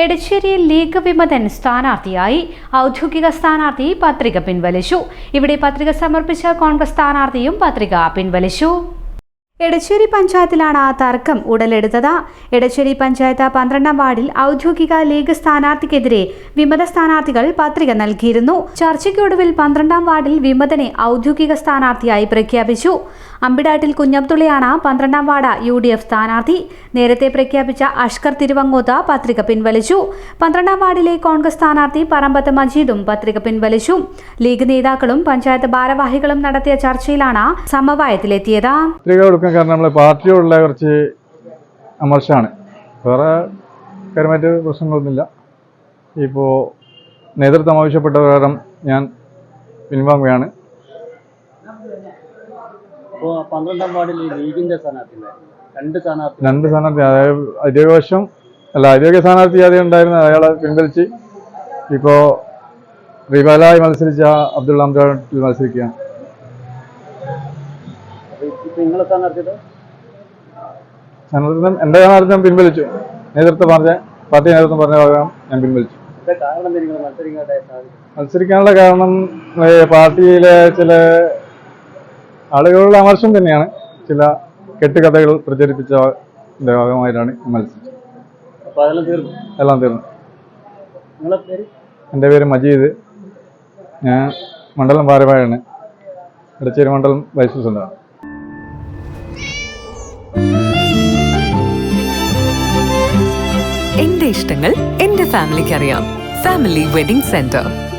എടച്ചേരിയിൽ league വിമതൻ സ്ഥാനാർത്ഥിയായി ഔദ്യോഗിക സ്ഥാനാർത്ഥി പത്രിക പിൻവലിച്ചു. ഇവിടെ പത്രിക സമർപ്പിച്ച കോൺഗ്രസ് സ്ഥാനാർത്ഥിയും പത്രിക പിൻവലിച്ചു. എടച്ചേരി പഞ്ചായത്തിലാണ് ആ തർക്കം ഉടലെടുത്തത്. എടച്ചേരി പഞ്ചായത്ത് പന്ത്രണ്ടാം വാർഡിൽ ഔദ്യോഗിക ലീഗ് സ്ഥാനാർത്ഥിക്കെതിരെ വിമത സ്ഥാനാർത്ഥികൾ പത്രിക നൽകിയിരുന്നു. ചർച്ചയ്ക്കൊടുവിൽ പന്ത്രണ്ടാം വാർഡിൽ വിമതനെ ഔദ്യോഗിക സ്ഥാനാർത്ഥിയായി പ്രഖ്യാപിച്ചു. അമ്പിടാട്ടിൽ കുഞ്ഞബ്ദുള്ളയാണ് പന്ത്രണ്ടാം വാർഡ് യു ഡി എഫ് സ്ഥാനാർത്ഥി. നേരത്തെ പ്രഖ്യാപിച്ച അഷ്കർ തിരുവങ്ങോത്ത് പത്രിക പിൻവലിച്ചു. പന്ത്രണ്ടാം വാർഡിലെ കോൺഗ്രസ് സ്ഥാനാർത്ഥി പറമ്പത്ത് മജീദും പത്രിക പിൻവലിച്ചു. ലീഗ് നേതാക്കളും പഞ്ചായത്ത് ഭാരവാഹികളും നടത്തിയ ചർച്ചയിലാണ് സമവായത്തിലെത്തിയത്. കുറച്ച് വേറെ കാര്യമായിട്ട് ഇപ്പോൾ നേതൃത്വം ആവശ്യപ്പെട്ട പ്രകാരം ഞാൻ പിൻവാങ്ങുകയാണ്. അപ്പോൾ പന്ത്രണ്ടാം വാർഡിൽ ലീഗിന്റെ സ്ഥാനാർത്ഥി രണ്ട് സ്ഥാനാർത്ഥി രണ്ട് സ്ഥാനാർത്ഥി അതായത് ഔദ്യോഗികവശം അല്ല ഔദ്യോഗിക സ്ഥാനാർത്ഥി ആദ്യം ഉണ്ടായിരുന്ന അയാളെ പിൻവലിച്ച് ഇപ്പോൾ റിബലായി മത്സരിച്ച അബ്ദുള്ള അംജാട്ടിൽ മത്സരിക്കുകയാണ്. ഇപ്പൊ നിങ്ങളെ സ്ഥാനാർത്ഥിയുടെ സ്ഥാനാർത്ഥിത്വം എന്റെ സ്ഥാനാർത്ഥിത്വം പിൻവലിച്ചു. നേതൃത്വം പറഞ്ഞ പാർട്ടി നേതൃത്വം പറഞ്ഞ ഭാഗം ഞാൻ പിൻവലിച്ചു. മത്സരിക്കാനുള്ള കാരണം പാർട്ടിയിലെ ചില ആളുകളുടെ അമർഷം തന്നെയാണ്. ചില കെട്ടുകഥകൾ പ്രചരിപ്പിച്ച ഭാഗമായിട്ടാണ് മത്സരിച്ചത് എല്ലാം തീർന്നു. എന്റെ പേര് മജീദ്. ഞാൻ മണ്ഡലം ഭാരവാഹിയാണ്. ഇടച്ചേരി മണ്ഡലം വൈസ് പ്രസിഡന്റാണ്. എന്റെ ഇഷ്ടങ്ങൾ എന്റെ ഫാമിലിക്ക് അറിയാം. Family wedding centre.